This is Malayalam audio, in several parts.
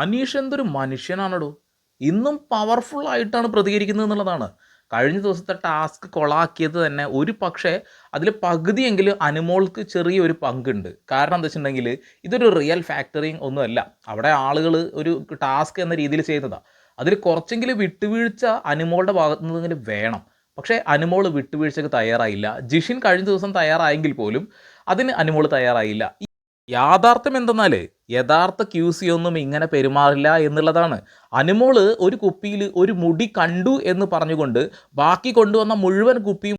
അനീഷ് എന്തൊരു മനുഷ്യനാണടോ. ഇന്നും പവർഫുൾ ആയിട്ടാണ് പ്രതികരിക്കുന്നത് എന്നുള്ളതാണ്. കഴിഞ്ഞ ദിവസത്തെ ടാസ്ക് കൊളാക്കിയത് തന്നെ ഒരു പക്ഷേ അതിൽ പകുതിയെങ്കിലും അനുമോൾക്ക് ചെറിയൊരു പങ്കുണ്ട്. കാരണം എന്താ വെച്ചിട്ടുണ്ടെങ്കിൽ ഇതൊരു റിയൽ ഫാക്ടറിങ് ഒന്നുമല്ല. അവിടെ ആളുകൾ ഒരു ടാസ്ക് എന്ന രീതിയിൽ ചെയ്യുന്നതാണ് അതിൽ കുറച്ചെങ്കിലും വിട്ടുവീഴ്ച അനുമോളുടെ ഭാഗത്തു നിന്നെങ്കിലും വേണം. പക്ഷേ അനുമോൾ വിട്ടുവീഴ്ചയ്ക്ക് തയ്യാറായില്ല. ജിഷിൻ കഴിഞ്ഞ ദിവസം തയ്യാറായെങ്കിൽ പോലും അതിന് അനുമോൾ തയ്യാറായില്ല. യാഥാർത്ഥ്യം എന്തെന്നാൽ യഥാർത്ഥ ക്യൂ സി ഒന്നും ഇങ്ങനെ പെരുമാറില്ല എന്നുള്ളതാണ്. അനുമോൾ ഒരു കുപ്പിയിൽ ഒരു മുടി കണ്ടു എന്ന് പറഞ്ഞുകൊണ്ട് ബാക്കി കൊണ്ടുവന്ന മുഴുവൻ കുപ്പിയും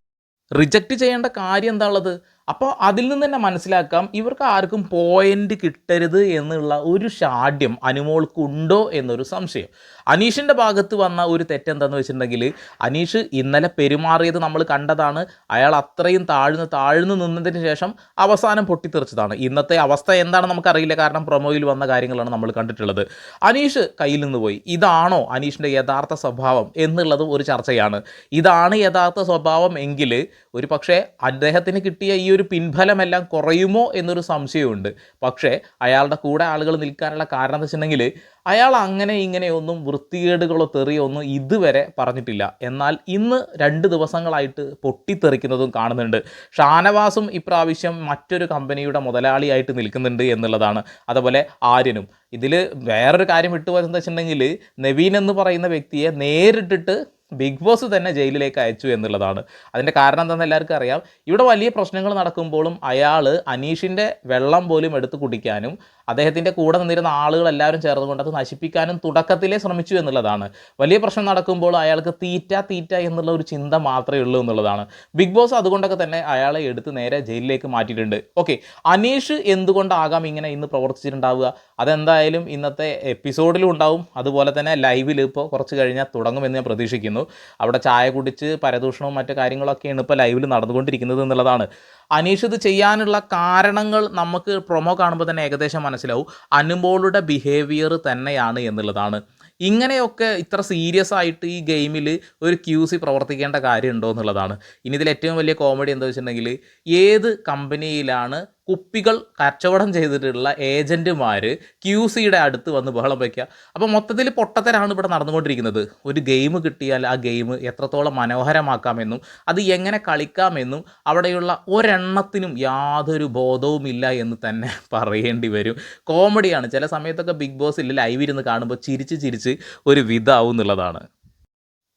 റിജക്റ്റ് ചെയ്യേണ്ട കാര്യം എന്താ ഉള്ളത്? അപ്പോൾ അതിൽ നിന്ന് തന്നെ മനസ്സിലാക്കാം ഇവർക്ക് ആർക്കും പോയിന്റ് കിട്ടരുത് എന്നുള്ള ഒരു ഷാഢ്യം അനുമോൾക്കുണ്ടോ എന്നൊരു സംശയം. അനീഷിന്റെ ഭാഗത്ത് വന്ന ഒരു തെറ്റെന്താന്ന് വെച്ചിട്ടുണ്ടെങ്കിൽ അനീഷ് ഇന്നലെ പെരുമാറിയത് നമ്മൾ കണ്ടതാണ്. അയാൾ അത്രയും താഴ്ന്ന് താഴ്ന്നു നിന്നതിന് ശേഷം അവസാനം പൊട്ടിത്തെറിച്ചതാണ്. ഇന്നത്തെ അവസ്ഥ എന്താണെന്ന് നമുക്കറിയില്ല. കാരണം പ്രൊമോയിൽ വന്ന കാര്യങ്ങളാണ് നമ്മൾ കണ്ടിട്ടുള്ളത്. അനീഷ് കയ്യിൽ നിന്ന് പോയി. ഇതാണോ അനീഷിന്റെ യഥാർത്ഥ സ്വഭാവം എന്നുള്ളത് ഒരു ചർച്ചയാണ്. ഇതാണ് യഥാർത്ഥ സ്വഭാവം എങ്കിൽ ഒരു പക്ഷേ അദ്ദേഹത്തിന് കിട്ടിയ ഈ ഒരു പിൻഫലമെല്ലാം കുറയുമോ എന്നൊരു സംശയമുണ്ട്. പക്ഷേ അയാളുടെ കൂടെ ആളുകൾ നിൽക്കാനുള്ള കാരണം എന്ന് വെച്ചിട്ടുണ്ടെങ്കിൽ അയാൾ അങ്ങനെ ഇങ്ങനെയൊന്നും വൃത്തികേടുകളോ തെറിയൊന്നും ഇതുവരെ പറഞ്ഞിട്ടില്ല. എന്നാൽ ഇന്ന് രണ്ട് ദിവസങ്ങളായിട്ട് പൊട്ടിത്തെറിക്കുന്നതും കാണുന്നുണ്ട്. ഷാനവാസും ഇപ്രാവശ്യം മറ്റൊരു കമ്പനിയുടെ മുതലാളിയായിട്ട് നിൽക്കുന്നുണ്ട് എന്നുള്ളതാണ്. അതുപോലെ ആര്യനും. ഇതിൽ വേറൊരു കാര്യം വിട്ടുപോയെന്ന് വെച്ചിട്ടുണ്ടെങ്കിൽ നവീൻ എന്ന് പറയുന്ന വ്യക്തിയെ നേരിട്ടിട്ട് ബിഗ് ബോസ് തന്നെ ജയിലിലേക്ക് അയച്ചു എന്നുള്ളതാണ്. അതിന്റെ കാരണം എന്താണെന്ന് എല്ലാവർക്കും അറിയാം. ഇവിടെ വലിയ പ്രശ്നങ്ങൾ നടക്കുമ്പോഴും അയാൾ അനീഷിന്റെ വെള്ളം പോലും എടുത്ത് കുടിക്കാനും അദ്ദേഹത്തിന്റെ കൂടെ നിന്നിരുന്ന ആളുകൾ എല്ലാവരും ചേർന്നുകൊണ്ട് അത് നശിപ്പിക്കാനും തുടക്കത്തിലേ ശ്രമിച്ചു എന്നുള്ളതാണ്. വലിയ പ്രശ്നം നടക്കുമ്പോൾ അയാൾക്ക് തീറ്റ തീറ്റ എന്നുള്ള ഒരു ചിന്ത മാത്രമേ ഉള്ളൂ എന്നുള്ളതാണ്. ബിഗ് ബോസ് അതുകൊണ്ടൊക്കെ തന്നെ അയാളെ എടുത്ത് നേരെ ജയിലിലേക്ക് മാറ്റിയിട്ടുണ്ട്. ഓക്കെ അനീഷ് എന്തുകൊണ്ടാകാം ഇങ്ങനെ ഇന്ന് പ്രവർത്തിച്ചിട്ടുണ്ടാവുക? അതെന്തായാലും ഇന്നത്തെ എപ്പിസോഡിലും ഉണ്ടാവും. അതുപോലെ തന്നെ ലൈവിൽ ഇപ്പോൾ കുറച്ച് കഴിഞ്ഞാൽ തുടങ്ങുമെന്ന് ഞാൻ പ്രതീക്ഷിക്കുന്നു. അവിടെ ചായ കുടിച്ച് പരദൂഷണവും മറ്റു കാര്യങ്ങളൊക്കെയാണ് ഇപ്പോൾ ലൈവിൽ നടന്നുകൊണ്ടിരിക്കുന്നത് എന്നുള്ളതാണ്. അനീഷ് ഇത് ചെയ്യാനുള്ള കാരണങ്ങൾ നമുക്ക് പ്രൊമോ കാണുമ്പോൾ തന്നെ ഏകദേശം മനസ്സിലാവും. അനുമോളുടെ ബിഹേവിയർ തന്നെയാണ് എന്നുള്ളതാണ്. ഇങ്ങനെയൊക്കെ ഇത്ര സീരിയസ് ആയിട്ട് ഈ ഗെയിമിൽ ഒരു ക്യൂസി പ്രവർത്തിക്കേണ്ട കാര്യമുണ്ടോ എന്നുള്ളതാണ്. ഇനി ഇതിൽ ഏറ്റവും വലിയ കോമഡി എന്താ വെച്ചിട്ടുണ്ടെങ്കിൽ ഏത് കമ്പനിയിലാണ് കുപ്പികൾ കച്ചവടം ചെയ്തിട്ടുള്ള ഏജന്റുമാർ ക്യു സിയുടെ അടുത്ത് വന്ന് ബഹളം വയ്ക്കുക അപ്പോൾ മൊത്തത്തിൽ പൊട്ടത്തരാണ് ഇവിടെ നടന്നുകൊണ്ടിരിക്കുന്നത്. ഒരു ഗെയിം കിട്ടിയാൽ ആ ഗെയിം എത്രത്തോളം മനോഹരമാക്കാമെന്നും അത് എങ്ങനെ കളിക്കാമെന്നും അവിടെയുള്ള ഒരെണ്ണത്തിനും യാതൊരു ബോധവുമില്ല എന്ന് തന്നെ പറയേണ്ടി വരും. കോമഡിയാണ്. ചില സമയത്തൊക്കെ ബിഗ് ബോസിൽ ലൈവ് ഇരുന്ന് കാണുമ്പോൾ ചിരിച്ച് ചിരിച്ച് ഒരു വിധാവും എന്നുള്ളതാണ്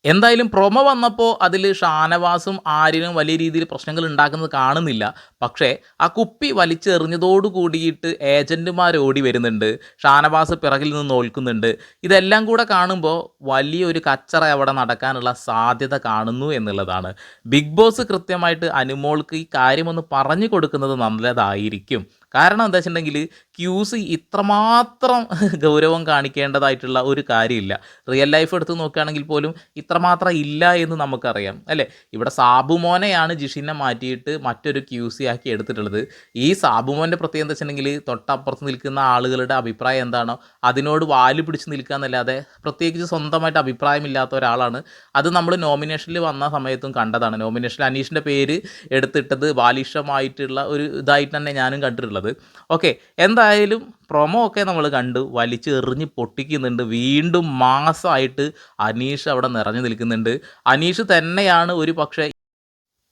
എന്തായാലും പ്രൊമോ വന്നപ്പോൾ അതിൽ ഷാനവാസും ആര്യനും വലിയ രീതിയിൽ പ്രശ്നങ്ങൾ ഉണ്ടാക്കുന്നത് കാണുന്നില്ല. പക്ഷേ ആ കുപ്പി വലിച്ചെറിഞ്ഞതോട് കൂടിയിട്ട് ഏജന്റുമാർ ഓടി വരുന്നുണ്ട്. ഷാനവാസ് പിറകിൽ നിന്ന് നോൽക്കുന്നുണ്ട്. ഇതെല്ലാം കൂടെ കാണുമ്പോൾ വലിയൊരു കച്ചറ അവിടെ നടക്കാനുള്ള സാധ്യത കാണുന്നു എന്നുള്ളതാണ്. ബിഗ് ബോസ് കൃത്യമായിട്ട് അനുമോൾക്ക് ഈ കാര്യമൊന്ന് പറഞ്ഞു കൊടുക്കുന്നത് നല്ലതായിരിക്കും. കാരണം എന്താ വെച്ചിട്ടുണ്ടെങ്കിൽ ക്യൂസ് ഇത്രമാത്രം ഗൗരവം കാണിക്കേണ്ടതായിട്ടുള്ള ഒരു കാര്യമില്ല. റിയൽ ലൈഫ് എടുത്ത് നോക്കുകയാണെങ്കിൽ പോലും ഇത്രമാത്രം ഇല്ല എന്ന് നമുക്കറിയാം. അല്ലേ? ഇവിടെ സാബുമോനെയാണ് ജിഷിനെ മാറ്റിയിട്ട് മറ്റൊരു ക്യൂസി ആക്കി എടുത്തിട്ടുള്ളത്. ഈ സാബുമോന്റെ പ്രത്യേകത എന്താ വെച്ചിട്ടുണ്ടെങ്കിൽ തൊട്ടപ്പുറത്ത് നിൽക്കുന്ന ആളുകളുടെ അഭിപ്രായം എന്താണോ അതിനോട് വാൽ പിടിച്ച് നിൽക്കുക എന്നല്ലാതെ പ്രത്യേകിച്ച് സ്വന്തമായിട്ട് അഭിപ്രായമില്ലാത്ത ഒരാളാണ്. അത് നമ്മൾ നോമിനേഷനിൽ വന്ന സമയത്തും കണ്ടതാണ്. നോമിനേഷനിൽ അനീഷിന്റെ പേര് എടുത്തിട്ടത് ബാലിഷമായിട്ടുള്ള ഒരു ഇതായിട്ട് തന്നെ ഞാനും കണ്ടിട്ടുള്ളത്. ഓക്കെ എന്തായാലും പ്രൊമോ ഒക്കെ നമ്മൾ കണ്ട് വലിച്ചെറിഞ്ഞ് പൊട്ടിക്കുന്നുണ്ട്. വീണ്ടും മാസമായിട്ട് അനീഷ് അവിടെ നിറഞ്ഞു നിൽക്കുന്നുണ്ട്. അനീഷ് തന്നെയാണ് ഒരു പക്ഷേ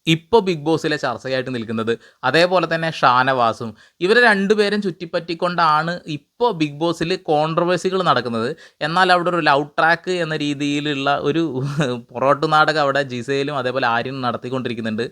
ഇപ്പോൾ ബിഗ് ബോസിലെ ചർച്ചയായിട്ട് നിൽക്കുന്നത്. അതേപോലെ തന്നെ ഷാനവാസും. ഇവരെ രണ്ടുപേരും ചുറ്റിപ്പറ്റിക്കൊണ്ടാണ് ഇപ്പോൾ ബിഗ് ബോസിൽ കോൺട്രവേഴ്സികൾ നടക്കുന്നത്. എന്നാൽ അവിടെ ഒരു ലവ് ട്രാക്ക് എന്ന രീതിയിലുള്ള ഒരു പൊറോട്ട് നാടകം അവിടെ ജിസയിലും അതേപോലെ ആര്യനും നടത്തിക്കൊണ്ടിരിക്കുന്നുണ്ട്.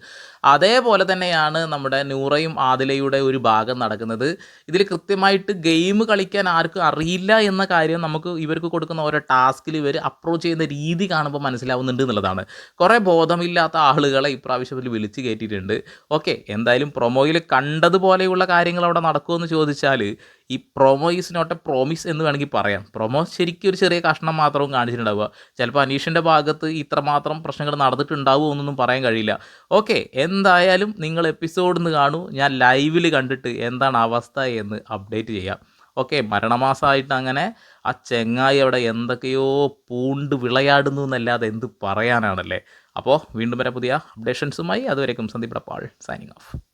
അതേപോലെ തന്നെയാണ് നമ്മുടെ നൂറയും ആദിലയുടെ ഒരു ഭാഗം നടക്കുന്നത്. ഇതിൽ കൃത്യമായിട്ട് ഗെയിം കളിക്കാൻ ആർക്കും അറിയില്ല എന്ന കാര്യം നമുക്ക് ഇവർക്ക് കൊടുക്കുന്ന ഓരോ ടാസ്കിൽ ഇവർ അപ്രോച്ച് ചെയ്യുന്ന രീതി കാണുമ്പോൾ മനസ്സിലാവുന്നുണ്ട് എന്നുള്ളതാണ്. കുറേ ബോധമില്ലാത്ത ആളുകളെ ഇപ്രാവശ്യം ഇതിൽ വിളിച്ച് കയറ്റിയിട്ടുണ്ട് ഓക്കെ എന്തായാലും പ്രൊമോയിൽ കണ്ടതുപോലെയുള്ള കാര്യങ്ങൾ അവിടെ നടക്കുമെന്ന് ചോദിച്ചാൽ ഈ promo is not a promise എന്ന് വേണമെങ്കിൽ പറയാം. പ്രൊമോ ശരിക്കും ഒരു ചെറിയ കഷ്ണം മാത്രവും കാണിച്ചിട്ടുണ്ടാവുക. ചിലപ്പോൾ അനീഷിന്റെ ഭാഗത്ത് ഇത്രമാത്രം പ്രശ്നങ്ങൾ നടന്നിട്ടുണ്ടാവുമോ എന്നൊന്നും പറയാൻ കഴിയില്ല. ഓക്കെ എന്തായാലും നിങ്ങൾ എപ്പിസോഡിൽ നിന്ന് കാണൂ. ഞാൻ ലൈവിൽ കണ്ടിട്ട് എന്താണ് അവസ്ഥ എന്ന് അപ്ഡേറ്റ് ചെയ്യാം. ഓക്കെ മരണമാസമായിട്ട് അങ്ങനെ ആ ചെങ്ങായി അവിടെ എന്തൊക്കെയോ പൂണ്ട് വിളയാടുന്നു എന്നല്ലാതെ എന്ത് പറയാനാണല്ലേ? അപ്പോൾ വീണ്ടും വരെ പുതിയ അപ്ഡേഷൻസുമായി അതുവരേക്കും സന്ദീപ് ഡപ്പാൾ സൈനിങ് ഓഫ്